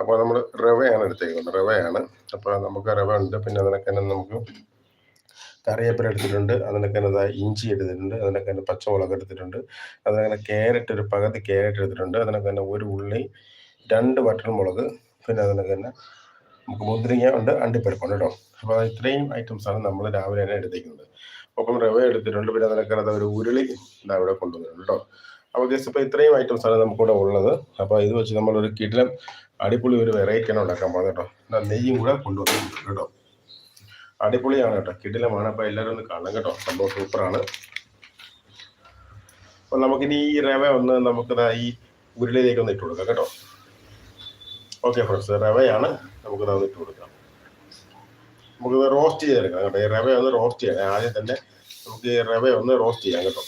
അപ്പോൾ നമ്മൾ റവയാണ് എടുത്തേക്കുന്നത്. റവയാണ്. അപ്പോൾ നമുക്ക് റവ ഉണ്ട്. പിന്നെ അതിനൊക്കെ തന്നെ നമുക്ക് കറിവേപ്പില എടുത്തിട്ടുണ്ട്. അതിനൊക്കെ തന്നെ ഇഞ്ചി എടുത്തിട്ടുണ്ട്. അതിനൊക്കെ തന്നെ പച്ചമുളക് എടുത്തിട്ടുണ്ട്. അതിനൊക്കെ ക്യാരറ്റ് ഒരു പകുതി ക്യാരറ്റ് എടുത്തിട്ടുണ്ട്. അതിനൊക്കെ തന്നെ ഒരു ഉള്ളി രണ്ട് വറ്റൽമുളക് പിന്നെ അതിനൊക്കെ തന്നെ നമുക്ക് മുന്തിരിങ്ങ ഉണ്ട് അണ്ടിപ്പരിപ്പുണ്ട് കേട്ടോ. അപ്പോൾ ഇത്രയും ഐറ്റംസാണ് നമ്മൾ രാവിലെ തന്നെ എടുത്തേക്കുന്നത്. ഒപ്പം റവ എടുത്തിട്ടുണ്ട്. പിന്നെ അതിനൊക്കെ ഒരു ഉരുളി ഇതാ ഇവിടെ കൊണ്ടുവന്നിട്ടുണ്ട് കേട്ടോ. അപ്പോൾ ഗസ് ഇപ്പോൾ ഇത്രയും ഐറ്റംസാണ് നമുക്കിവിടെ ഉള്ളത്. അപ്പോൾ ഇത് വെച്ച് നമ്മളൊരു കിടിലം അടിപൊളി ഒരു വെറൈറ്റിയാണ് ഉണ്ടാക്കാൻ പോകുന്നത് കേട്ടോ. എന്നാ നെയ്യും കൂടെ കൊണ്ടുവന്നു കേട്ടോ. അടിപൊളിയാണ് കേട്ടോ. കിടിലമാണ്. അപ്പോൾ എല്ലാവരും ഒന്ന് കാണണം കേട്ടോ. സംഭവം സൂപ്പറാണ് അപ്പോൾ നമുക്കിനി ഈ റവ ഒന്ന് നമുക്കിതാ ഈ ഉരുളിയിലേക്ക് ഒന്ന് ഇട്ട് കൊടുക്കാം കേട്ടോ. ഓക്കെ ഫ്രണ്ട്സ് റവയാണ് നമുക്കിത് ഒന്ന് ഇട്ട് കൊടുക്കാം. നമുക്കിത് റോസ്റ്റ് ചെയ്തെടുക്കാം കേട്ടോ. ഈ റവ ഒന്ന് റോസ്റ്റ് ചെയ്യാം. ആദ്യം തന്നെ നമുക്ക് ഈ റവ ഒന്ന് റോസ്റ്റ് ചെയ്യാം കേട്ടോ.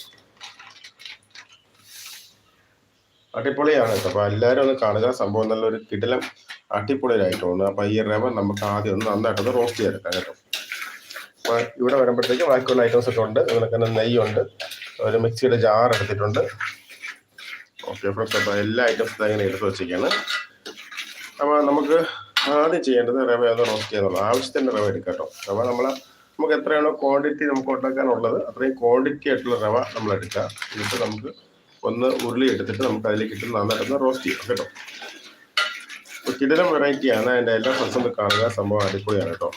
അടിപൊളിയാണ് കേട്ടോ. അപ്പോൾ എല്ലാവരും ഒന്ന് കാണുക. സംഭവം നല്ലൊരു കിടിലം അടിപൊളിയായിട്ടുണ്ട്. അപ്പോൾ ഈ റവ നമുക്ക് ആദ്യം ഒന്ന് നന്നായിട്ടൊന്ന് റോസ്റ്റ് ചെയ്തെടുക്കാം കേട്ടോ. അപ്പോൾ ഇവിടെ വരുമ്പോഴത്തേക്ക് ബാക്കിയുള്ള ഐറ്റംസ് ഒക്കെ ഉണ്ട്. നിങ്ങൾക്ക് തന്നെ നെയ്യുണ്ട്. ഒരു മിക്സിയുടെ ജാർ എടുത്തിട്ടുണ്ട്. ഓക്കെ ഫ്രണ്ട്സ് അപ്പോൾ എല്ലാ ഐറ്റംസും ഇങ്ങനെ എടുത്ത് വെച്ചിരിക്കുകയാണ്. അപ്പോൾ നമുക്ക് ആദ്യം ചെയ്യേണ്ടത് റവ ഒന്ന് റോസ്റ്റ് ചെയ്യുന്നുള്ളൂ ആവശ്യത്തിന് റവ എടുക്കാം കേട്ടോ. റവ നമ്മൾ നമുക്ക് എത്രയാണോ ക്വാണ്ടിറ്റി നമുക്ക് ഉണ്ടാക്കാനുള്ളത് അത്രയും ക്വാണ്ടിറ്റി ആയിട്ടുള്ള റവ നമ്മൾ എടുക്കുക എന്നിട്ട് നമുക്ക് ഒന്ന് ഉരുളി എടുത്തിട്ട് നമുക്ക് അതിലേക്ക് ഇട്ട് നന്നായിട്ടൊന്ന് റോസ്റ്റ് ചെയ്യാം കേട്ടോ. കിടിലം വെറൈറ്റിയാണ് അതിന്റെ എല്ലാ ഫ്രണ്ട്സും കാണുക. സംഭവം അടിപൊളിയാണ് കേട്ടോ.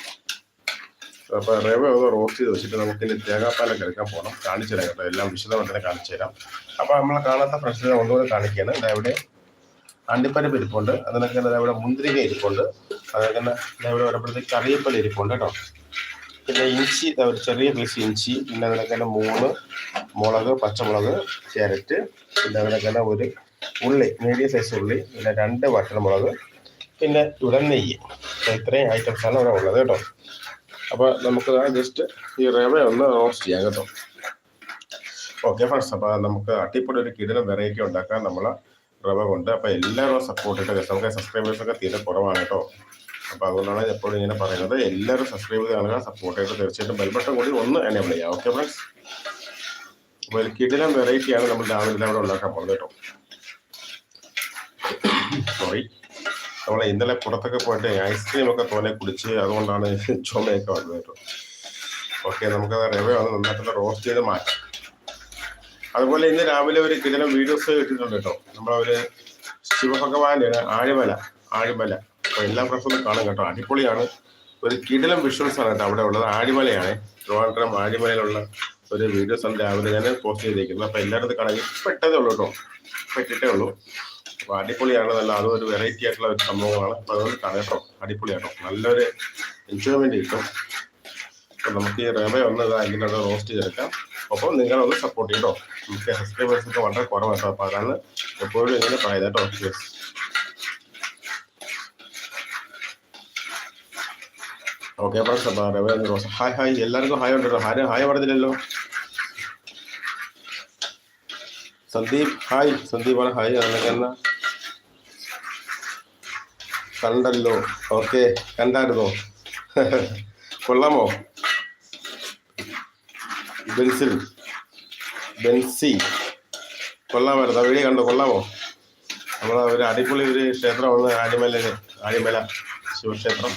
അപ്പോൾ റവ ഒന്ന് റോസ്റ്റ് ചെയ്ത് വെച്ചിട്ട് നമുക്ക് ഇനി തേങ്ങാപ്പാലൊക്കെ എടുക്കാൻ പോകണം കാണിച്ചു തരാം കേട്ടോ. എല്ലാം വിശദമായിട്ട് തന്നെ കാണിച്ചു തരാം. അപ്പോൾ നമ്മൾ കാണാത്ത ഫ്രണ്ട്സിനെ ഒന്നുകൂടെ കാണിക്കുകയാണ്. ഇവിടെ അണ്ടിപ്പരിപ്പ് ഇരിപ്പുണ്ട്. അതിനൊക്കെ തന്നെ ഇവിടെ മുന്തിരിങ്ങ ഇരിപ്പുണ്ട്. അതൊക്കെ തന്നെ ഇവിടെ വരുമ്പോഴത്തേക്ക് കറിവേപ്പില ഇരിപ്പുണ്ട് കേട്ടോ. പിന്നെ ഇഞ്ചി ഒരു ചെറിയ പീസ് ഇഞ്ചി പിന്നെ അതിനൊക്കെ മൂന്ന് മുളക് പച്ചമുളക് ക്യാരറ്റ് പിന്നെ അതിനൊക്കെ ഒരു ഉള്ളി മീഡിയം സൈസ് ഉള്ളി പിന്നെ രണ്ട് വറ്റൽമുളക് പിന്നെ ഇവിടെ നെയ്യ്. ഇത്രയും ഐറ്റംസാണ് ഇവിടെ ഉള്ളത് കേട്ടോ. അപ്പോൾ നമുക്ക് ജസ്റ്റ് ഈ റവ ഒന്ന് റോസ്റ്റ് ചെയ്യാം കേട്ടോ. ഓക്കെ ഫ്രണ്ട്സ് അപ്പോൾ നമുക്ക് അട്ടിപ്പൊടി ഒരു കിടിലം വെറൈറ്റി ഉണ്ടാക്കാൻ നമ്മൾ റവ കൊണ്ട്. അപ്പോൾ എല്ലാവരും സപ്പോർട്ട് ഇട്ട് നമുക്ക് സബ്സ്ക്രൈബേഴ്സൊക്കെ തീരെ കുറവാണ് കേട്ടോ. അപ്പോൾ അതുകൊണ്ടാണ് എപ്പോഴും ഇങ്ങനെ പറയുന്നത്. എല്ലാവരും സബ്സ്ക്രൈബ് ചെയ്ത് കാണുക സപ്പോർട്ട് ചെയ്ത് തീർച്ചയായിട്ടും ബെൽബട്ടൺ കൂടി ഒന്ന് എനേബിൾ ചെയ്യാം ഓക്കെ ഫ്രണ്ട്സ് കിടിലം വെറൈറ്റിയാണ് നമ്മൾ രാവിലെ അവിടെ ഉണ്ടാക്കാൻ പോകുന്നത് കേട്ടോ. സോറി നമ്മൾ ഇന്നലെ പുറത്തൊക്കെ പോയിട്ട് ഐസ്ക്രീം ഒക്കെ തോനെ കുടിച്ച് അതുകൊണ്ടാണ് ചുമയൊക്കെ വന്നത് കേട്ടോ. ഓക്കെ നമുക്ക് റവ ഒന്ന് നന്നായിട്ട് റോസ്റ്റ് ചെയ്ത് മാറ്റാം. അതുപോലെ ഇന്ന് രാവിലെ ഒരു കിടലം വീഡിയോസ് കിട്ടിയിട്ടുണ്ട് കേട്ടോ. നമ്മളൊരു ശിവഭഗവാന്റെ ആഴിമല ആഴിമല. അപ്പോൾ എല്ലാ പ്രശ്നവും കാണും കേട്ടോ. അടിപൊളിയാണ്. ഒരു കിടിലം വിഷ്വൽസ് ആണ് കേട്ടോ അവിടെ ഉള്ളത്. ആഴിമലയാണ് ട്രിവാൻഡ്രം ആഴിമലയിലുള്ള ഒരു വീഡിയോസ് ആണ് രാവിലെ ഞാൻ പോസ്റ്റ് ചെയ്തേക്കുന്നത്. അപ്പോൾ എല്ലാവരും ഇത് കാണാൻ പെട്ടതേ ഉള്ളൂ കേട്ടോ. പെട്ടിട്ടേ ഉള്ളൂ. അപ്പോൾ അടിപൊളിയാണ്. നല്ല അതും ഒരു വെറൈറ്റി ആയിട്ടുള്ള ഒരു സംഭവമാണ് അപ്പോൾ അതുകൊണ്ട് കാണാം കേട്ടോ. അടിപൊളിയാട്ടോ നല്ലൊരു എൻജോയ്മെന്റ് കിട്ടും. അപ്പോൾ നമുക്ക് ഈ റവ ഒന്ന് ഇതാ ഇങ്ങനെ റോസ്റ്റ് ചെയ്തെടുക്കാം. ഒപ്പം നിങ്ങളൊന്ന് സപ്പോർട്ട് ചെയ്യട്ടോ നമുക്ക് സബ്സ്ക്രൈബേഴ്സ് ഒക്കെ വളരെ കുറവാണ് അപ്പോൾ അതാണ് എപ്പോഴും ഇങ്ങനെ പറയുന്നത് കേട്ടോ. ഓക്കെ അപ്പോൾ ഹായ് ഹായ് എല്ലാവർക്കും ഹായ് ഉണ്ടല്ലോ. ഹായ് ഹായ് പറഞ്ഞില്ലല്ലോ. സന്ദീപ് ഹായ് സന്ദീപാണ് ഹായ് അതിനൊക്കെ എന്നാ? കണ്ടല്ലോ. ഓക്കെ കണ്ടായിരുന്നോ? കൊള്ളാമോ? ബെൻസിൽ. ബെൻസി. കൊള്ളാമായിരുന്നു. വീഡിയോ കണ്ടോ? കൊള്ളാമോ? നമ്മളെ ഒരു അടിപൊളി ഒരു ക്ഷേത്രമാണ് ആഴിമല ആടിമല ശിവക്ഷേത്രം.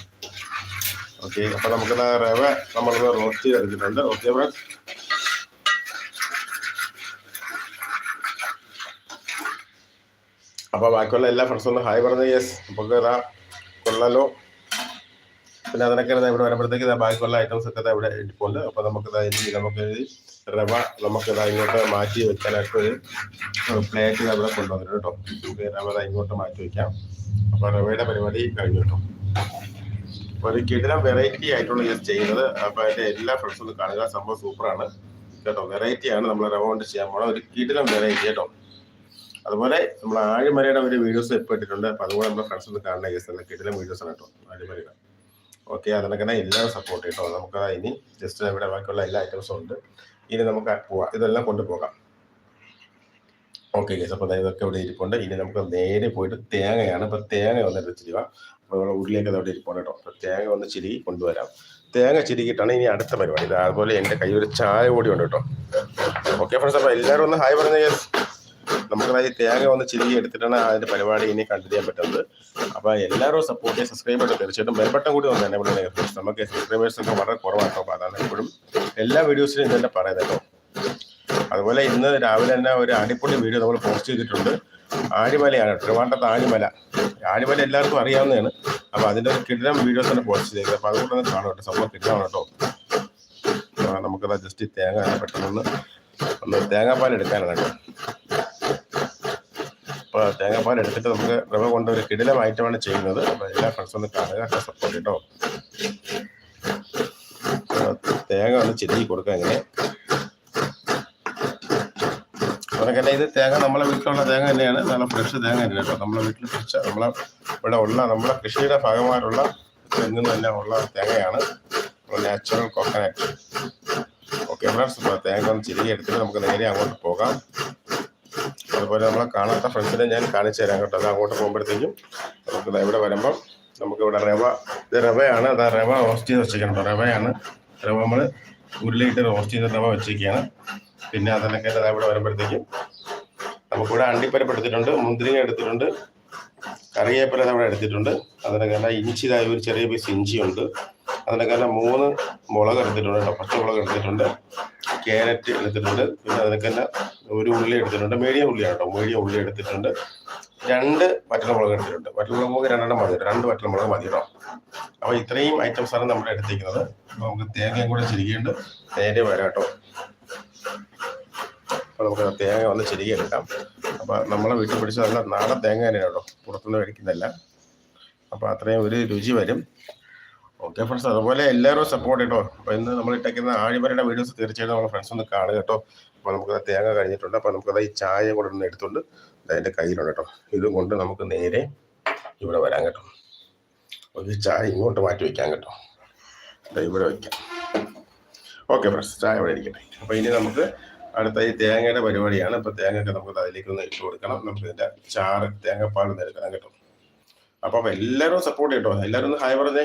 ഓക്കെ അപ്പൊ നമുക്ക് റവ നമ്മൾ റോസ്റ്റ് ചെയ്തെടുത്തിട്ടുണ്ട്. ഓക്കെ ഫ്രണ്ട്സ് അപ്പൊ ബാക്കിയുള്ള എല്ലാ ഫ്രണ്ട്സും ഒന്ന് ഹായ് പറഞ്ഞു യെസ് നമുക്ക് ഇതാ കൊള്ളാലോ. പിന്നെ അതിനൊക്കെ ഇവിടെ വരുമ്പോഴത്തേക്ക് ഇതാ ബാക്കിയുള്ള ഐറ്റംസ് ഒക്കെ ഇവിടെ ഇരിപ്പുണ്ട് അപ്പൊ നമുക്ക് നമുക്ക് റവ നമുക്ക് ഇതാ ഇങ്ങോട്ട് മാറ്റി വെക്കാനായിട്ട് ഒരു പ്ലേറ്റ് ഇവിടെ കൊണ്ടുവന്നിട്ടുണ്ട് കേട്ടോ. നമുക്ക് റവ ഇങ്ങോട്ട് മാറ്റി വെക്കാം. അപ്പൊ റവയുടെ പരിപാടി കഴിഞ്ഞു കേട്ടോ. ഒരു കിടിലം വെറൈറ്റി ആയിട്ടുള്ള ഞാൻ ചെയ്യുന്നത്. അപ്പൊ അതിന്റെ എല്ലാ ഫ്രണ്ട്സും ഒന്ന് കാണുക. സംഭവം സൂപ്പറാണ് കേട്ടോ? വെറൈറ്റിയാണ് നമ്മൾ റവ ചെയ്യാൻ പോകുന്നത് ഒരു കിടിലം വെറൈറ്റി കേട്ടോ? അതുപോലെ നമ്മൾ ആഴിമരയുടെ ഒരു വീഡിയോസ് ഇപ്പോൾ ഇട്ടിട്ടുണ്ട്. അപ്പൊ അതുപോലെ നമ്മുടെ ഫ്രണ്ട്സ് ഒന്ന് കാണുന്ന കേസ് നല്ല കിടിലം വീഡിയോസ് ആണ് കേട്ടോ. ആഴിമരയുടെ. ഓക്കെ അതിനൊക്കെ എല്ലാവരും സപ്പോർട്ട് കേട്ടോ. നമുക്ക് ഇനി ജസ്റ്റ് ഇവിടെ ബാക്കിയുള്ള എല്ലാ ഐറ്റംസും ഉണ്ട്. ഇനി നമുക്ക് പോവാം. ഇതെല്ലാം കൊണ്ടുപോകാം. ഓക്കെ കേസ് അപ്പോൾ ഇതൊക്കെ ഇവിടെ ഇരിപ്പുണ്ട്. ഇനി നമുക്ക് നേരെ പോയിട്ട് തേങ്ങയാണ്. ഇപ്പൊ തേങ്ങ ഒന്ന് വെച്ചിരിക്കുക ഇവിടെ ഉള്ളിലേക്ക് അവിടെ ഇരിപ്പുണ്ട് കേട്ടോ. തേങ്ങ ഒന്ന് ചിരുകി കൊണ്ടുവരാം. തേങ്ങ ചിരുകിയിട്ടാണ് ഇനി അടുത്ത പരിപാടി. ഇത് അതുപോലെ എന്റെ കയ്യിൽ ഒരു ചായ കൂടി ഉണ്ട് കേട്ടോ. ഓക്കെ ഫ്രണ്ട്സ് അപ്പോൾ എല്ലാവരും ഒന്ന് ഹായ് പറഞ്ഞ യെസ് നമുക്കത് ഈ തേങ്ങ ഒന്ന് ചിരികി എടുത്തിട്ടാണ് അതിന്റെ പരിപാടി ഇനി കണ്ടു ചെയ്യാൻ പറ്റുന്നത്. അപ്പോൾ എല്ലാവരും സപ്പോർട്ട് ചെയ്യാൻ സബ്സ്ക്രൈബ് ചെയ്ത് തീർച്ചയായിട്ടും ബെൽബട്ടം കൂടി ഒന്ന് തന്നെ ഇവിടെ നമുക്ക് സബ്സ്ക്രൈബേഴ്സ് ഒക്കെ വളരെ കുറവാണ് അപ്പോൾ അതാണ് എപ്പോഴും എല്ലാ വീഡിയോസിലും ഇത് തന്നെ പറയുന്നത് കേട്ടോ. അതുപോലെ ഇന്ന് രാവിലെ തന്നെ ഒരു അടിപൊളി വീഡിയോ നമ്മൾ പോസ്റ്റ് ചെയ്തിട്ടുണ്ട്. ആഴിമലയാണ്. ട്രിവാണ്ടത്ത് ആഴിമല. ആഴിമല എല്ലാവർക്കും അറിയാവുന്നതാണ്. അപ്പോൾ അതിന്റെ ഒരു കിടിലം വീഡിയോസ് തന്നെ പോസ്റ്റ് ചെയ്തത് അപ്പോൾ അതുകൊണ്ട് തന്നെ കാണും കേട്ടോ. സംഭവം കിട്ടണം കേട്ടോ. നമുക്കത് ജസ്റ്റ് തേങ്ങ പെട്ടെന്ന് ഒന്ന് തേങ്ങാപ്പാൽ എടുക്കാനാണ് കേട്ടോ. അപ്പോൾ തേങ്ങാപ്പാൽ എടുത്തിട്ട് നമുക്ക് റവ കൊണ്ട് ഒരു കിടിലം ഐറ്റമാണ് ചെയ്യുന്നത്. അപ്പോൾ എല്ലാ ഫ്രണ്ട്സും ഒന്ന് കാണുക സപ്പോർട്ട് കേട്ടോ. തേങ്ങ ഒന്ന് ചെല്ലി കൊടുക്കുക ഇങ്ങനെ. അതൊക്കെ ഇത് തേങ്ങ നമ്മളെ വീട്ടിലുള്ള തേങ്ങ തന്നെയാണ്. നല്ല ഫ്രഷ് തേങ്ങ തന്നെയാണ് കേട്ടോ. നമ്മളെ വീട്ടിൽ ഫ്രഷ് നമ്മളെ ഇവിടെ ഉള്ള നമ്മളെ കൃഷിയുടെ ഭാഗമായിട്ടുള്ള തെങ്ങിൽ തന്നെ ഉള്ള തേങ്ങയാണ്. Natural coconut. ഓക്കെ ഫ്രണ്ട്സ് ഇപ്പോൾ തേങ്ങ ഒന്ന് ചിരികി എടുത്തിട്ട് നമുക്ക് നേരെ അങ്ങോട്ട് പോകാം. അതുപോലെ നമ്മളെ കാണാത്ത ഫ്രണ്ട്സിനെ ഞാൻ കാണിച്ചു തരാം കേട്ടോ. അത് അങ്ങോട്ട് പോകുമ്പോഴത്തേക്കും നമുക്ക് ഇവിടെ വരുമ്പം നമുക്ക് ഇവിടെ റവ ഇത് റവയാണ്. അതാ റവ റോസ്റ്റ് ചെയ്ത് വെച്ചിരിക്കണം റവയാണ്. റവ നമ്മൾ ഉരുളിയിട്ട് റോസ്റ്റ് ചെയ്ത റവ വെച്ചിരിക്കുകയാണ്. പിന്നെ അതിനൊക്കെ ഇവിടെ വരുമ്പോഴത്തേക്കും നമുക്കിവിടെ അണ്ടിപ്പരിപ്പ് എടുത്തിട്ടുണ്ട് മുന്തിരിങ്ങ എടുത്തിട്ടുണ്ട് കറിവേപ്പില നമ്മൾ എടുത്തിട്ടുണ്ട്. അതിനൊക്കെ ഇഞ്ചി ഇതായ ഒരു ചെറിയ പീസ് ഇഞ്ചിയുണ്ട് അതിനൊക്കെ മൂന്ന് മുളക് എടുത്തിട്ടുണ്ട് കേട്ടോ പച്ചമുളക് എടുത്തിട്ടുണ്ട് ക്യാരറ്റ് എടുത്തിട്ടുണ്ട് പിന്നെ അതിനൊക്കെ ഒരു ഉള്ളി എടുത്തിട്ടുണ്ട് മീഡിയം ഉള്ളിയാണ് കേട്ടോ മീഡിയം ഉള്ളി എടുത്തിട്ടുണ്ട്. രണ്ട് വറ്റൽമുളക് എടുത്തിട്ടുണ്ട്. വറ്റൽമുളക് നമുക്ക് രണ്ടെണ്ണം മതി. രണ്ട് വറ്റൽമുളക് മതി കേട്ടോ. അപ്പോൾ ഇത്രയും ഐറ്റംസ് ആണ് നമ്മൾ എടുത്തിരിക്കുന്നത്. അപ്പോൾ നമുക്ക് തേങ്ങയും കൂടെ ചിരിക്കേണ്ട. നേരെ വരാം കേട്ടോ. അപ്പോൾ നമുക്ക് തേങ്ങ വന്ന് ചിരികെ എടുക്കാം. അപ്പോൾ നമ്മളെ വീട്ടിൽ പിടിച്ചതല്ല നാടൻ തേങ്ങ തന്നെയാണ് കേട്ടോ. പുറത്തുനിന്ന് കഴിക്കുന്നില്ല അപ്പോൾ അത്രയും ഒരു രുചി വരും. ഓക്കെ ഫ്രണ്ട്സ് അതുപോലെ എല്ലാവരും സപ്പോർട്ട് കേട്ടോ അപ്പോൾ ഇന്ന് നമ്മൾ ഇട്ടേക്കുന്ന ആഴിമരയുടെ വീഡിയോസ് തീർച്ചയായിട്ടും നമ്മുടെ ഫ്രണ്ട്സ് ഒന്ന് കാണുക കേട്ടോ. അപ്പോൾ നമുക്ക് തേങ്ങ കഴിഞ്ഞിട്ടുണ്ട്. അപ്പോൾ നമുക്കത് ഈ ചായ കൂടെ ഒന്ന് എടുത്തുകൊണ്ട് അതിന്റെ കയ്യിലുണ്ട് കേട്ടോ. ഇതും കൊണ്ട് നമുക്ക് നേരെ ഇവിടെ വരാം കേട്ടോ. ഒരു ചായ ഇങ്ങോട്ട് മാറ്റി വയ്ക്കാം കേട്ടോ. ഇവിടെ വയ്ക്കാം ഓക്കെ ഫ്രണ്ട്സ് ചായ ഇവിടെ ഇരിക്കട്ടെ. അപ്പോൾ ഇനി നമുക്ക് അടുത്ത ഈ തേങ്ങയുടെ പരിപാടിയാണ്. അപ്പോൾ തേങ്ങയൊക്കെ നമുക്ക് അതിലേക്ക് ഒന്ന് ഇട്ട് കൊടുക്കണം. നമുക്ക് ഇതിന്റെ ചാറ് തേങ്ങാപ്പാൽ ഒന്ന് എടുക്കണം കേട്ടോ. അപ്പോൾ എല്ലാവരും സപ്പോർട്ട് കേട്ടോ എല്ലാവരും ഒന്ന് ഹായ് പറഞ്ഞേ.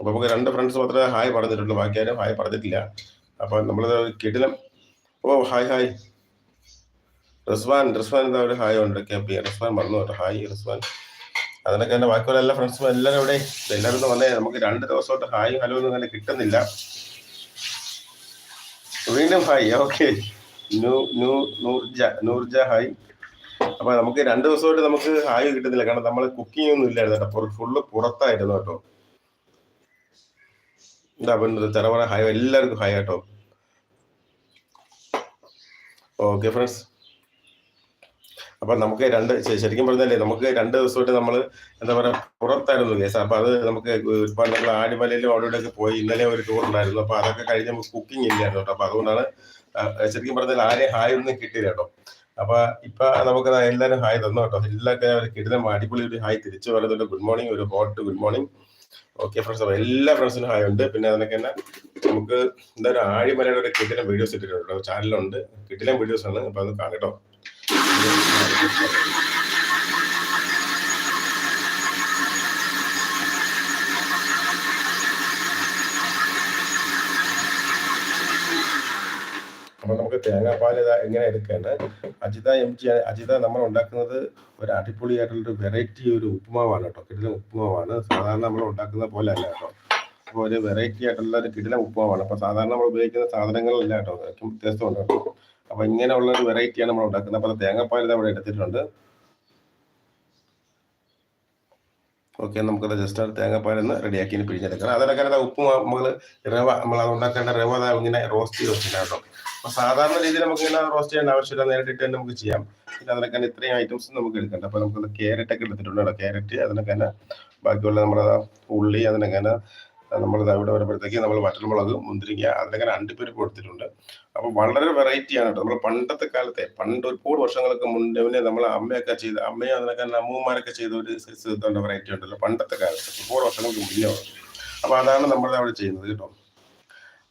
അപ്പോൾ നമുക്ക് രണ്ട് ഫ്രണ്ട്സ് മാത്രമേ ഹായ് പറഞ്ഞിട്ടുള്ളൂ. ബാക്കി ആരും ഹായ് പറഞ്ഞിട്ടില്ല. അപ്പോൾ നമ്മളത് കിടിലം ഓ ഹായ് ഹായ്. റിസ്വാൻ റിസ്വാൻ എന്താ ഒരു ഹായ് ഉണ്ട് കെ പി റിസ്വാൻ വന്നു കേട്ടോ. ഹായ് റിസ്വാൻ. അതിനൊക്കെ എന്റെ ബാക്കിയുള്ള എല്ലാ ഫ്രണ്ട്സും എല്ലാവരും ഇവിടെ എല്ലാവരും വന്നേ. നമുക്ക് രണ്ട് ദിവസമായിട്ട് ഹായ് ഹലോ ഒന്നും അങ്ങനെ കിട്ടുന്നില്ല. വീണ്ടും hi okay. Noorja Noorja hi. അപ്പൊ നമുക്ക് രണ്ട് ദിവസമായിട്ട് നമുക്ക് ഹായ് കിട്ടുന്നില്ല. കാരണം നമ്മൾ കുക്കിംഗ് ഒന്നും ഇല്ലായിരുന്നു കേട്ടോ. ഫുള്ള് പുറത്തായിരുന്നു കേട്ടോ. എന്താ പറയുന്നത് ചെറവറ ഹായ്. എല്ലാവർക്കും ഹായ് കേട്ടോ. ഓക്കെ ഫ്രണ്ട്സ് അപ്പൊ നമുക്ക് രണ്ട് ശരിക്കും പറഞ്ഞാലേ നമുക്ക് രണ്ട് ദിവസമായിട്ട് നമ്മൾ എന്താ പറയാ പുറത്തായിരുന്നു കേസ്. അപ്പൊ അത് നമുക്ക് ഒരുപാട് നമ്മൾ ആടിമലയിലും അവിടെ ഇവിടെയൊക്കെ പോയി ഇന്നലെ ഒരു ടൂർ ഉണ്ടായിരുന്നു. അപ്പൊ അതൊക്കെ കഴിഞ്ഞ് നമുക്ക് കുക്കിംഗ് ഇല്ലായിരുന്നു കേട്ടോ. അപ്പൊ അതുകൊണ്ടാണ് ശരിക്കും പറഞ്ഞാൽ ആരെയും ഹായ് ഒന്നും കിട്ടിയില്ല കേട്ടോ. അപ്പൊ ഇപ്പൊ നമുക്ക് എല്ലാവരും ഹായ് തന്നു കേട്ടോ. എല്ലാവർക്കും ഒരു കിടിലം അടിപൊളി ഒരു ഹായ് തിരിച്ചു പറയുന്നുണ്ട്. ഗുഡ് മോർണിംഗ് ഒരു hot good morning okay friends അപ്പൊ എല്ലാ ഫ്രണ്ട്സിനും ഹായ് ഉണ്ട്. പിന്നെ അതിനൊക്കെ തന്നെ നമുക്ക് എന്താ ഒരു ആഴിമലയുടെ ഒരു കിടിലം വീഡിയോസ് ഇട്ടിട്ടുണ്ട് ചാനലുണ്ട് കിടിലം വീഡിയോസ് ആണ്. അപ്പൊ അത് കാണട്ടോ അപ്പൊ നമുക്ക് തേങ്ങാപ്പാൽ എങ്ങനെ എടുക്കേണ്ടത്? അജിത എം ജി അജിത നമ്മൾ ഉണ്ടാക്കുന്നത് ഒരു അടിപൊളിയായിട്ടുള്ള ഒരു വെറൈറ്റി ഒരു ഉപ്പുമാവാണ് കേട്ടോ. കിടിലം ഉപ്പുമാവാണ്. സാധാരണ നമ്മൾ ഉണ്ടാക്കുന്ന പോലെ അല്ല കേട്ടോ. അപ്പോൾ ഒരു വെറൈറ്റി ആയിട്ടുള്ള ഒരു കിടിലം ഉപ്പുമാവാണ്. അപ്പോൾ സാധാരണ നമ്മൾ ഉപയോഗിക്കുന്ന സാധനങ്ങളല്ല കേട്ടോ. അതൊക്കെ വ്യത്യസ്തമുണ്ട് കേട്ടോ. അപ്പോൾ ഇങ്ങനെയുള്ള ഒരു വെറൈറ്റിയാണ് നമ്മൾ ഉണ്ടാക്കുന്നത്. അപ്പൊ തേങ്ങാപ്പാൽ ഇവിടെ എടുത്തിട്ടുണ്ട്. ഓക്കെ നമുക്കത് ജസ്റ്റ് അത് തേങ്ങാപ്പാലൊന്ന് റെഡിയാക്കി പിഴിഞ്ഞെടുക്കണം. അതിനൊക്കെ ഉപ്പ് നമ്മൾ റവ നമ്മൾ അത് ഉണ്ടാക്കേണ്ട റവ ഇങ്ങനെ റോസ്റ്റ് ചെയ്ത് വെച്ചില്ല കേട്ടോ. അപ്പൊ സാധാരണ രീതിയിൽ നമുക്ക് ഇങ്ങനെ റോസ്റ്റ് ചെയ്യേണ്ട ആവശ്യമില്ല. നേരിട്ടിട്ട് തന്നെ നമുക്ക് ചെയ്യാം. പിന്നെ അതിനൊക്കെ ഇത്രയും ഐറ്റംസ് നമുക്ക് എടുക്കണ്ട. അപ്പൊ നമുക്ക് ക്യാരറ്റ് ഒക്കെ എടുത്തിട്ടുണ്ട് കേട്ടോ. ക്യാരറ്റ് അതിനൊക്കെ ബാക്കിയുള്ള നമ്മുടെ ഉള്ളി അതിനൊക്കെ നമ്മൾ ഇവിടെ വരുമ്പോഴത്തേക്ക് നമ്മൾ വറ്റൽമുളക് മുന്തിരിങ്ങ അതിലങ്ങനെ അണ്ടിപ്പരിപ്പ് കൊടുത്തിട്ടുണ്ട്. അപ്പൊ വളരെ വെറൈറ്റിയാണ് കേട്ടോ. നമ്മൾ പണ്ടത്തെ കാലത്തെ പണ്ട് ഒരുപാട് വർഷങ്ങൾക്ക് മുന്നേ നമ്മൾ അമ്മയൊക്കെ ചെയ്ത അമ്മയും അതിനൊക്കെ അമ്മൂമാരൊക്കെ ചെയ്ത ഒരു സൈസ് വെറൈറ്റി ഉണ്ടല്ലോ പണ്ടത്തെ കാലത്ത്. ഒരുപാട് വർഷങ്ങൾക്ക് മുന്നേ അപ്പോൾ അപ്പൊ അതാണ് നമ്മൾ അവിടെ ചെയ്യുന്നത് കേട്ടോ.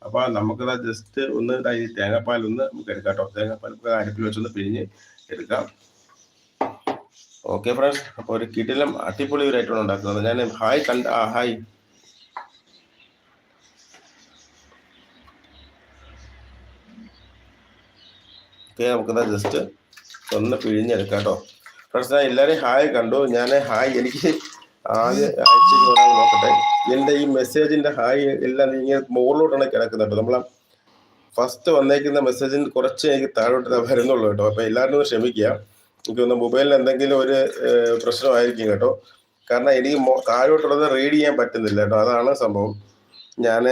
അപ്പൊ നമുക്കത് ജസ്റ്റ് ഒന്ന് തേങ്ങാപ്പാൽ ഒന്ന് നമുക്ക് എടുക്കാം കേട്ടോ. തേങ്ങാപ്പാൽ നമുക്ക് അരിപ്പിൽ വെച്ചൊന്ന് പിഴിഞ്ഞ് എടുക്കാം. Okay friends. അപ്പൊ ഒരു കിടിലം അടിപൊളി ഒരു ഐറ്റം ഉണ്ടാക്കുന്നത്. ഞാൻ ഹായ് കണ്ട ആ ഹായ്. ഓക്കെ നമുക്കെന്താ ജസ്റ്റ് ഒന്ന് പിഴിഞ്ഞെടുക്കാം കേട്ടോ ഫ്രണ്ട്സ് ഞാൻ എല്ലാവരെയും ഹായ് കണ്ടു. ഞാൻ ഹായ് എനിക്ക് ആദ്യ അയച്ചു നോക്കട്ടെ. എന്റെ ഈ മെസ്സേജിന്റെ ഹായ് എല്ലാം ഇങ്ങനെ മുകളിലോട്ടാണ് കിടക്കുന്നത് നമ്മൾ ഫസ്റ്റ് വന്നേക്കുന്ന മെസ്സേജിന് കുറച്ച് എനിക്ക് താഴോട്ട് വരുന്നുള്ളൂ കേട്ടോ. അപ്പോൾ എല്ലാവരും ഒന്ന് ക്ഷമിക്കുക. എനിക്ക് ഒന്ന് മൊബൈലിൽ എന്തെങ്കിലും ഒരു പ്രശ്നമായിരിക്കും കേട്ടോ. കാരണം എനിക്ക് താഴോട്ടുള്ളത് റീഡ് ചെയ്യാൻ പറ്റുന്നില്ല കേട്ടോ. അതാണ് സംഭവം. ഞാൻ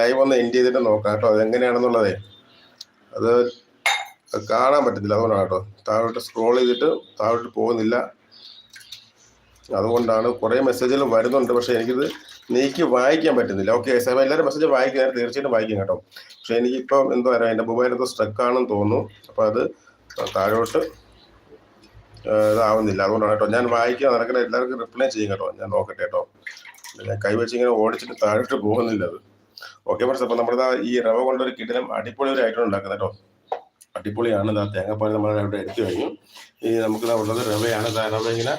ലൈവ് ഒന്ന് എൻഡ് ചെയ്തിട്ട് നോക്കാം കേട്ടോ. അതെങ്ങനെയാണെന്നുള്ളതേ. അത് കാണാൻ പറ്റത്തില്ല അതുകൊണ്ടാണ് കേട്ടോ. താഴോട്ട് സ്ക്രോൾ ചെയ്തിട്ട് താഴോട്ട് പോകുന്നില്ല. അതുകൊണ്ടാണ് കുറേ മെസ്സേജുകൾ വരുന്നുണ്ട് പക്ഷേ എനിക്കിത് നീക്കി വായിക്കാൻ പറ്റുന്നില്ല. ഓക്കെ സാർ എല്ലാവരും മെസ്സേജ് വായിക്കാൻ തീർച്ചയായിട്ടും വായിക്കും കേട്ടോ. പക്ഷേ എനിക്കിപ്പം എന്തോ പറയാം എന്റെ മൊബൈൽ എന്തോ സ്ട്രക്കാണെന്ന് തോന്നുന്നു. അപ്പോൾ അത് താഴോട്ട് ഇതാവുന്നില്ല. അതുകൊണ്ടാണ് കേട്ടോ. ഞാൻ വായിക്കാൻ നടക്കുന്ന എല്ലാവർക്കും റിപ്ലൈ ചെയ്യും കേട്ടോ. ഞാൻ നോക്കട്ടെ കേട്ടോ. ഞാൻ കൈവച്ച് ഇങ്ങനെ ഓടിച്ചിട്ട് താഴോട്ട് പോകുന്നില്ല അത്. ഓക്കെ ഫ്രണ്ട്സ് അപ്പോൾ നമ്മുടെ ഈ റവ കൊണ്ടൊരു കിടിലം അടിപൊളി ഒരു ഐറ്റം ഉണ്ടാക്കുന്നത് കേട്ടോ. അടിപൊളിയാണ്. ഇതാ തേങ്ങാപ്പാൽ നമ്മൾ ഇവിടെ എടുത്തു കഴിഞ്ഞു. ഈ നമുക്ക് ഉള്ളത് റവയാണ്. ഇതാ ഇങ്ങനെ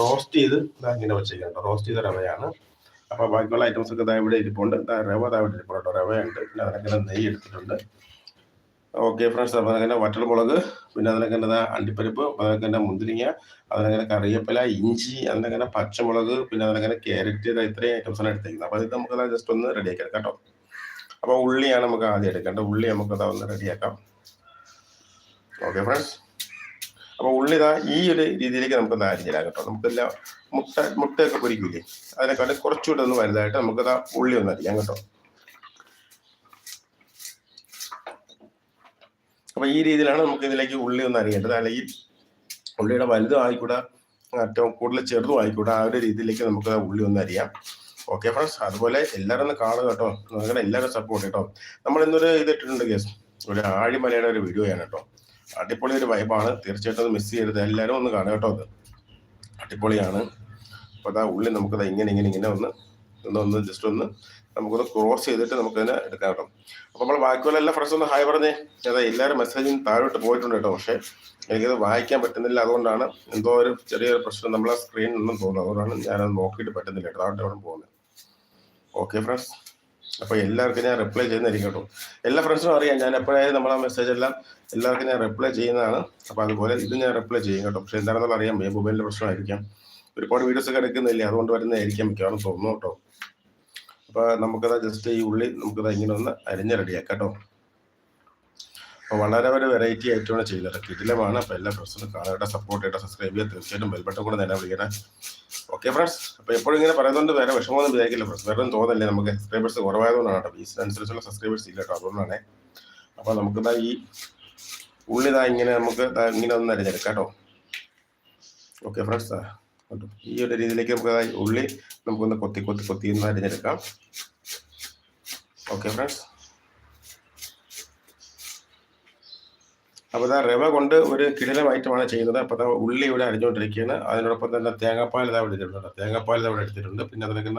റോസ്റ്റ് ചെയ്ത് ഇതാ ഇങ്ങനെ വെച്ചേക്കാം റോസ്റ്റ് ചെയ്ത റവയാണ്. അപ്പോൾ ബാക്കിയുള്ള ഐറ്റംസ് ഒക്കെ ഇതാ ഇവിടെ ഇരിപ്പുണ്ട്. റവ ഇതാ ഇവിടെ ഇരിപ്പുണ്ട് കേട്ടോ. റവയുണ്ട്. പിന്നെ അതിനൊക്കെ നെയ്യ് എടുത്തിട്ടുണ്ട്. ഓക്കെ ഫ്രണ്ട്സ് അപ്പോൾ അതിനെ വറ്റൽമുളക് പിന്നെ അതിനൊക്കെ എന്താ അണ്ടിപ്പരിപ്പ് അതിനൊക്കെ തന്നെ മുന്തിരിങ്ങ അതിനങ്ങനെ കറിവേപ്പില ഇഞ്ചി അതിനങ്ങനെ പച്ചമുളക് പിന്നെ അതിനങ്ങനെ ക്യാരറ്റ്. ഇത്രയും ആണ് എടുത്തേക്കുന്നത്. അപ്പോൾ ഇത് നമുക്ക് ജസ്റ്റ് ഒന്ന് റെഡിയാക്കി കേട്ടോ. അപ്പോൾ ഉള്ളിയാണ് നമുക്ക് ആദ്യം എടുക്കേണ്ടത്. ഉള്ളി നമുക്ക് അതാ ഒന്ന് റെഡിയാക്കാം ഓക്കെ ഫ്രണ്ട്സ് അപ്പോൾ ഉള്ളി ഈ ഒരു രീതിയിലേക്ക് നമുക്ക് അരിഞ്ഞിടാം കേട്ടോ. നമുക്കെല്ലാം മുട്ട മുട്ടയൊക്കെ പൊരിക്കൂലേ? അതിനെക്കാളും കുറച്ചുകൂടെ ഒന്ന് വലുതായിട്ട് നമുക്ക് നമുക്കതാ ഉള്ളി ഒന്ന് അരിയാം കേട്ടോ. അപ്പൊ ഈ രീതിയിലാണ് നമുക്ക് ഇതിലേക്ക് ഉള്ളി ഒന്ന് അറിയേണ്ടത് അല്ലെങ്കിൽ ഉള്ളിയുടെ വലുതും ആയിക്കൂടാ ഏറ്റവും കൂടുതൽ ചെറുതും ആയിക്കൂടാ ആ ഒരു രീതിയിലേക്ക് നമുക്ക് ഉള്ളി ഒന്ന് അറിയാം ഓക്കെ ഫ്രണ്ട്സ് അതുപോലെ എല്ലാവരും ഒന്ന് കാണുക കേട്ടോ. നിങ്ങളുടെ എല്ലാവരും സപ്പോർട്ട് കേട്ടോ. നമ്മൾ ഇന്നൊരു ഇത് ഇട്ടിട്ടുണ്ട് കേസ് ഒരു ആഴിമലയുടെ ഒരു വീഡിയോ ആണ് കേട്ടോ. അടിപൊളി ഒരു വൈബാണ് തീർച്ചയായിട്ടും അത് മിസ് ചെയ്യരുത്. എല്ലാവരും ഒന്ന് കാണുക കേട്ടോ അത്. അടിപൊളിയാണ്. അപ്പോൾ അതാ നമുക്ക് നമുക്കത് ഇങ്ങനെ ഇങ്ങനെ ഇങ്ങനെ ഒന്ന് ഒന്ന് ജസ്റ്റ് ഒന്ന് നമുക്കൊന്ന് ക്രോസ് ചെയ്തിട്ട് നമുക്കതിനെ എടുക്കാം കേട്ടോ. അപ്പോൾ നമ്മൾ ബാക്കിയുള്ള എല്ലാ ഫ്രണ്ട്സ് ഒന്ന് ഹായ് പറഞ്ഞേ. അതെ എല്ലാവരും മെസ്സേജും താഴോട്ട് പോയിട്ടുണ്ട് കേട്ടോ. പക്ഷേ എനിക്കത് വായിക്കാൻ പറ്റുന്നില്ല. അതുകൊണ്ടാണ് എന്തോ ഒരു ചെറിയൊരു പ്രശ്നം നമ്മളെ സ്ക്രീനിൽ നിന്നും തോന്നുന്നത് അതുകൊണ്ടാണ് ഞാനത് നോക്കിയിട്ട് പറ്റുന്നില്ല കേട്ടോ. അവിടെ അവിടെ പോകുന്നത്. ഓക്കെ ഫ്രണ്ട്സ് അപ്പോൾ എല്ലാവർക്കും ഞാൻ റിപ്ലൈ ചെയ്യുന്നതായിരിക്കും കേട്ടോ. എല്ലാ ഫ്രണ്ട്സിനും അറിയാം ഞാൻ എപ്പോഴായാലും നമ്മളെ മെസ്സേജ് എല്ലാം എല്ലാവർക്കും ഞാൻ റിപ്ലൈ ചെയ്യുന്നതാണ്. അപ്പോൾ അതുപോലെ ഇത് ഞാൻ റിപ്ലൈ ചെയ്യും കേട്ടോ. പക്ഷേ എന്താണെന്നുള്ള അറിയാം മൊബൈലിന്റെ പ്രശ്നമായിരിക്കാം. ഒരുപാട് വീഡിയോസ് ഒക്കെ എടുക്കുന്നില്ലേ അതുകൊണ്ട് വരുന്നതായിരിക്കാം മിക്കവാറും തോന്നുന്നു കേട്ടോ. അപ്പോൾ നമുക്കത് ജസ്റ്റ് ഈ ഉള്ളി നമുക്കത് ഇങ്ങനെ ഒന്ന് അരിഞ്ഞ് റെഡിയാക്കാം കേട്ടോ. അപ്പോൾ വളരെ ഒരു വെറൈറ്റി ആയിട്ടാണ് ചെയ്യുന്നത്. കിടിലമാണ്. അപ്പോൾ എല്ലാ ഫ്രണ്ട്സിനും കാണാതെ സപ്പോർട്ട് ചെയ്യട്ടെ സബ്സ്ക്രൈബ് ചെയ്യുക. തീർച്ചയായിട്ടും ബെൽബട്ടൺ കൂടെ നേരെ വിളിക്കണേ. ഓക്കെ ഫ്രണ്ട്സ് അപ്പോൾ എപ്പോഴും ഇങ്ങനെ പറയുന്നതുകൊണ്ട് വേറെ വിഷമമൊന്നും വിചാരിക്കില്ല ഫ്രണ്ട്സ് വേറെ ഒന്നും തോന്നില്ലേ നമുക്ക്? സബ്സ്ക്രൈബേഴ്സ് കുറവായതുകൊണ്ടാണ് കേട്ടോ. ഫീസിനനുസരിച്ചുള്ള സബ്സ്ക്രൈബേഴ്സ് ഇല്ല കേട്ടോ. അതുകൊണ്ടാണ്. അപ്പോൾ നമുക്കിതാ ഈ ഉള്ളി ഇതാ ഇങ്ങനെ നമുക്ക് ഇങ്ങനെ ഒന്ന് അരിഞ്ഞെടുക്കാം കേട്ടോ. ഓക്കെ ഫ്രണ്ട്സ് കേട്ടോ ഈ ഒരു രീതിയിലേക്ക് നമുക്ക് ഉള്ളി നമുക്കൊന്ന് കൊത്തി കൊത്തി കൊത്തി ഒന്ന് അരിഞ്ഞെടുക്കാം. ഓക്കെ ഫ്രണ്ട്സ് അപ്പോൾ ഇതാ റവ കൊണ്ട് ഒരു കിടിലം ഐറ്റമാണ് ചെയ്യുന്നത്. അപ്പോൾ ഉള്ളി ഇവിടെ അരിഞ്ഞുകൊണ്ടിരിക്കുകയാണ് അതിനോടൊപ്പം തന്നെ തേങ്ങാപ്പാൽ ഇതാ ഇവിടെ എടുത്തിട്ടുണ്ട് തേങ്ങാപ്പാൽ ഇതാ ഇവിടെ എടുത്തിട്ടുണ്ട് പിന്നെ അതിനൊക്കെ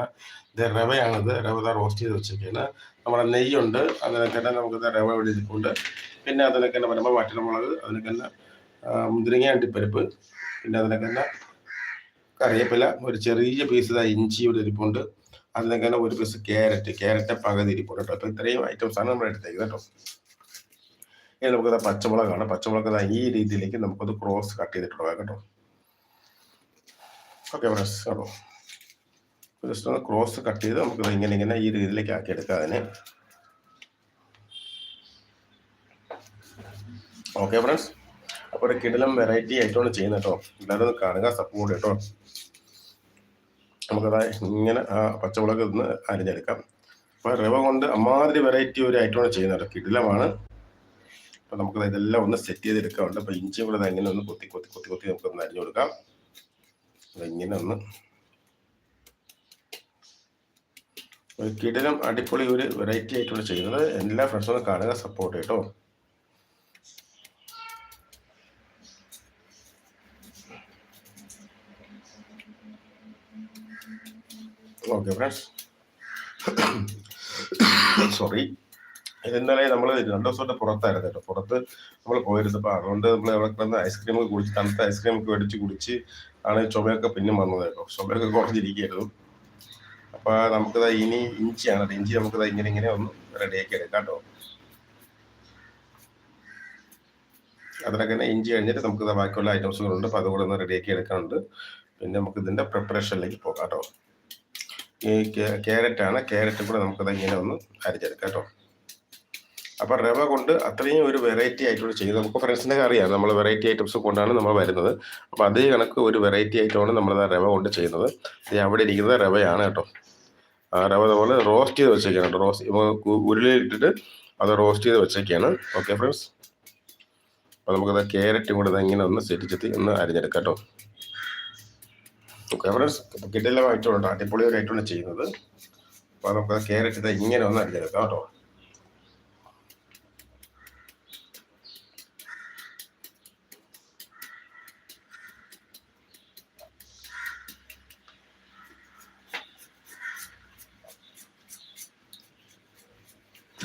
ഇത് റവയാണിത്. റവ ഇതാ റോസ്റ്റ് ചെയ്ത് വെച്ചിരിക്കുകയാണ്. നമ്മുടെ നെയ്യുണ്ട്. അതിനൊക്കെ നമുക്ക് ഇതാ റവ ഇവിടെ ഇരിപ്പുണ്ട്. പിന്നെ അതിനൊക്കെ തന്നെ വരുമ്പോൾ വറ്റൽമുളക് അതിനൊക്കെ തന്നെ മുന്തിരിങ്ങ അണ്ടിപ്പരിപ്പ് പിന്നെ അതിനൊക്കെ തന്നെ കറിവേപ്പില ഒരു ചെറിയ പീസ് ഇതാ ഇഞ്ചി ഇവിടെ ഇരിപ്പുണ്ട്. അതിനൊക്കെ തന്നെ ഒരു പീസ് ക്യാരറ്റ് ക്യാരറ്റ് പകുതി ഇരിപ്പുണ്ട് കേട്ടോ. അപ്പോൾ ഇത്രയും ഐറ്റംസാണ് നമ്മൾ എടുത്തേക്കുന്നത് കേട്ടോ. ഇനി നമുക്കത് പച്ചമുളകാണ് പച്ചമുളക് ഈ രീതിയിലേക്ക് നമുക്കത് ക്രോസ് കട്ട് ചെയ്തിട്ടുള്ള കേട്ടോ. ഓക്കെ ഫ്രണ്ട്സ് കേട്ടോ ജസ്റ്റ് ഒന്ന് ക്രോസ് കട്ട് ചെയ്ത് നമുക്ക് ഇങ്ങനെ ഇങ്ങനെ ഈ രീതിയിലേക്ക് ആക്കി എടുക്കാം അതിനെ. ഓക്കെ ഫ്രണ്ട്സ് അപ്പോൾ ഒരു കിടലം വെറൈറ്റി ആയിട്ടാണ് ചെയ്യുന്നത് കേട്ടോ. എല്ലാവരും ഒന്ന് കാണുക സപ്പോർട്ട് കേട്ടോ നമുക്കത് ഇങ്ങനെ ആ പച്ചമുളക് ഒന്ന് അരിഞ്ഞെടുക്കാം. അപ്പോൾ റവ കൊണ്ട് അമ്മാതിരി വെറൈറ്റി ഒരു ഐറ്റമാണ് ചെയ്യുന്നത് കിടിലമാണ്. അപ്പൊ നമുക്ക് ഇതെല്ലാം ഒന്ന് സെറ്റ് ചെയ്തെടുക്കാറുണ്ട് അപ്പൊ ഇഞ്ചി കൂടെ ഇങ്ങനെ ഒന്ന് കൊത്തി കൊത്തി കൊത്തി കൊത്തി നമുക്ക് ഒന്ന് അരിഞ്ഞു കൊടുക്കാം. ഇങ്ങനെ ഒന്ന് ഒരു കിടിലം അടിപൊളി ഒരു വെറൈറ്റി ആയിട്ടുള്ള ചെയ്യുന്നത്. എല്ലാ ഫ്രണ്ട്സും കാണുക സപ്പോർട്ട് കേട്ടോ ഓക്കെ ഫ്രണ്ട്സ് സോറി ഇതെന്നാലേ നമ്മൾ രണ്ടു ദിവസമായിട്ട് പുറത്തായിരുന്നു കേട്ടോ. പുറത്ത് നമ്മൾ പോയിരുന്നപ്പോൾ അതുകൊണ്ട് നമ്മൾ അവിടെ കിടന്ന് ഐസ്ക്രീം ഒക്കെ കുടിച്ച് തണുത്ത ഐസ്ക്രീം ഒക്കെ മേടിച്ച് കുടിച്ച് ആണ് ചുമയൊക്കെ പിന്നെ വന്നത് കേട്ടോ. ചുമയൊക്കെ കുറഞ്ഞിരിക്കുകയായിരുന്നു അപ്പൊ നമുക്കത് ഇനി ഇഞ്ചിയാണ്. ഇഞ്ചി നമുക്കത് ഇങ്ങനെ ഇങ്ങനെ ഒന്ന് റെഡിയാക്കി എടുക്കാം കേട്ടോ. അതിനൊക്കെ തന്നെ ഇഞ്ചി കഴിഞ്ഞിട്ട് നമുക്ക് ബാക്കിയുള്ള ഐറ്റംസുകളുണ്ട് അപ്പോൾ അതുകൂടെ ഒന്ന് റെഡിയാക്കി എടുക്കാനുണ്ട്. പിന്നെ നമുക്ക് ഇതിന്റെ പ്രിപ്പറേഷനിലേക്ക് പോകാം കേട്ടോ. ഈ ക്യാരറ്റ് ആണ്. ക്യാരറ്റ് കൂടെ നമുക്കത് ഇങ്ങനെ ഒന്ന് അരിച്ചെടുക്കാം കേട്ടോ. അപ്പോൾ റവ കൊണ്ട് അത്രയും ഒരു വെറൈറ്റി ആയിട്ടുള്ള ചെയ്യുന്നത് നമുക്ക് ഫ്രണ്ട്സിനൊക്കെ അറിയാം. നമ്മൾ വെറൈറ്റി ഐറ്റംസ് കൊണ്ടാണ് നമ്മൾ വരുന്നത്. അപ്പോൾ അതേ കണക്ക് ഒരു വെറൈറ്റി ആയിട്ടാണ് നമ്മൾ റവ കൊണ്ട് ചെയ്യുന്നത്. അവിടെ ഇരിക്കുന്നത് റവയാണ് കേട്ടോ. ആ റവ നമ്മൾ റോസ്റ്റ് ചെയ്ത് വെച്ചേക്കാണ് കേട്ടോ. റോസ്റ്റ് ഉരുളിയിട്ടിട്ട് അത് റോസ്റ്റ് ചെയ്ത് വെച്ചേക്കാണ്. ഓക്കെ ഫ്രണ്ട്സ് അപ്പോൾ നമുക്കത് ക്യാരറ്റും കൂടെ ഇങ്ങനെ ഒന്ന് സെറ്റിച്ചെത്തി ഒന്ന് അരിഞ്ഞെടുക്കാം കേട്ടോ. ഓക്കെ ഫ്രണ്ട്സ് കിട്ടില്ല ആയിട്ടുണ്ട് അടിപൊളി ഒരു ഐറ്റമാണ് ചെയ്യുന്നത് അപ്പോൾ നമുക്ക് ക്യാരറ്റ് ഇങ്ങനെ ഒന്ന് അരിഞ്ഞെടുക്കാം കേട്ടോ.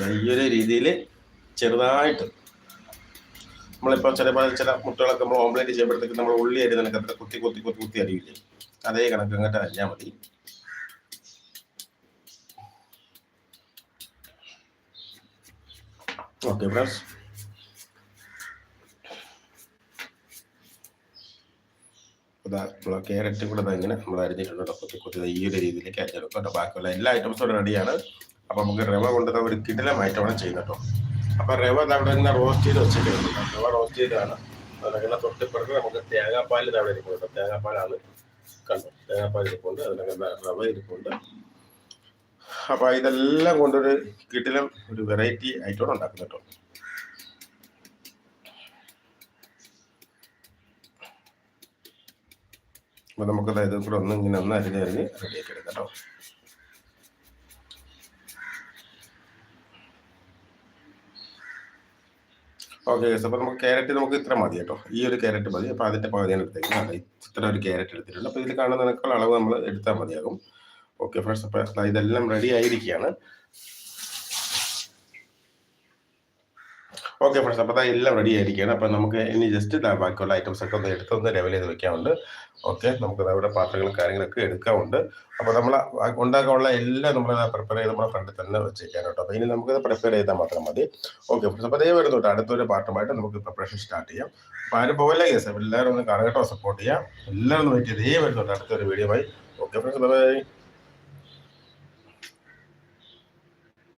ഈ ഒരു രീതിയിൽ ചെറുതായിട്ട് നമ്മളിപ്പോൾ ചിലപ്പോൾ ചില മുട്ടകളൊക്കെ നമ്മൾ ഓംലേറ്റ് ചെയ്യുമ്പോഴത്തേക്ക് നമ്മൾ ഉള്ളി അരിയുന്നതിനൊക്കെ അത്ര കുത്തി കുത്തി കുത്തി കുത്തി അരിയില്ലേ? അതേ കണക്ക് അങ്ങോട്ട് അരിഞ്ഞാൽ മതി. ഓക്കെ ഫ്രണ്ട്സ് ക്യാരറ്റും കൂടെ ഇങ്ങനെ നമ്മൾ അരിഞ്ഞിട്ടുണ്ട് കുത്തി കുത്തി ഈ ഒരു രീതിയിലേക്ക് അരിഞ്ഞെടുക്കും കേട്ടോ. ബാക്കിയുള്ള എല്ലാ ഐറ്റംസും റെഡിയാണ് അപ്പോൾ നമുക്ക് റവ കൊണ്ടുവന്ന ഒരു കിടിലമായിട്ടാണ് ചെയ്യുന്നത് കേട്ടോ. അപ്പോൾ റവ അവിടെ നിന്ന് റോസ്റ്റ് ചെയ്ത് വെച്ചിട്ടുണ്ട്. റവ റോസ്റ്റ് ചെയ്തതാണ്. അതിനകത്ത് തൊട്ടിപ്പുറത്ത് നമുക്ക് തേങ്ങാപ്പാൽ അവിടെ ഇരിക്കുന്നുണ്ട് തേങ്ങാപ്പാലാണ് കണ്ടു? തേങ്ങാപ്പാൽ ഇരിപ്പുണ്ട്. അതിനകത്ത് റവ ഇരിപ്പുണ്ട്. അപ്പോൾ ഇതെല്ലാം കൊണ്ടൊരു കിടിലം ഒരു വെറൈറ്റി ആയിട്ടോ ഉണ്ടാക്കുന്നത് കേട്ടോ. അപ്പോൾ നമുക്ക് ഇത് കൂടെ ഒന്ന് ഇങ്ങനെ ഒന്ന് അരിഞ്ഞ് അരിഞ്ഞ് റെഡിയാക്കി എടുക്കാം കേട്ടോ. ഓക്കെ അപ്പോൾ നമുക്ക് ക്യാരറ്റ് നമുക്ക് ഇത്ര മതി കേട്ടോ. ഈ ഒരു ക്യാരറ്റ് മതി. അപ്പോൾ അതിന്റെ പകുതിയാണ് എടുത്തേക്കുന്നത് ഇത്ര ഒരു ക്യാരറ്റ് എടുത്തിട്ടുണ്ട്. അപ്പോൾ ഇതിൽ കാണുന്നതിനേക്കാൾ അളവ് നമ്മൾ എടുത്താൽ മതിയാകും. ഓക്കെ ഫ്രണ്ട്സ് അപ്പോൾ ഇതെല്ലാം റെഡി ആയിരിക്കുകയാണ്. ഓക്കെ ഫ്രണ്ട്സ് അപ്പോൾ എല്ലാം റെഡി ആയിരിക്കുകയാണ്. അപ്പോൾ നമുക്ക് ഇനി ജസ്റ്റ് ബാക്കിയുള്ള ഐറ്റംസ് ഒക്കെ ഒന്ന് എടുത്തൊന്ന് ലെവൽ ചെയ്ത് വെക്കാനുണ്ട്. ഓക്കെ നമുക്ക് അവിടെ പാത്രങ്ങളും കാര്യങ്ങളൊക്കെ എടുക്കാറുണ്ട്. അപ്പോൾ നമ്മൾ ഉണ്ടാക്കാനുള്ള എല്ലാം നമ്മൾ പ്രിപ്പയർ ചെയ്ത് നമ്മുടെ ഫ്രണ്ടിൽ തന്നെ വെച്ചേക്കാൻ കേട്ടോ അപ്പോൾ ഇനി നമുക്കത് പ്രിപ്പയർ ചെയ്താൽ മാത്രം മതി. ഓക്കെ അപ്പോൾ അതേ വരുന്നുണ്ട് അടുത്തൊരു പാട്ടുമായിട്ട് നമുക്ക് പ്രിപ്പറേഷൻ സ്റ്റാർട്ട് ചെയ്യാം. അപ്പോൾ ആരും പോകല്ലേ കേസ് എല്ലാവരും ഒന്ന് കാണുകട്ടോ സപ്പോർട്ട് ചെയ്യാം എല്ലാവരും വെയിറ്റ് ചെയ്ത് ഇതേ വരുന്നുണ്ട് അടുത്തൊരു വീഡിയോ ആയി ഓക്കെ ഫ്രണ്ട്സ് ബൈ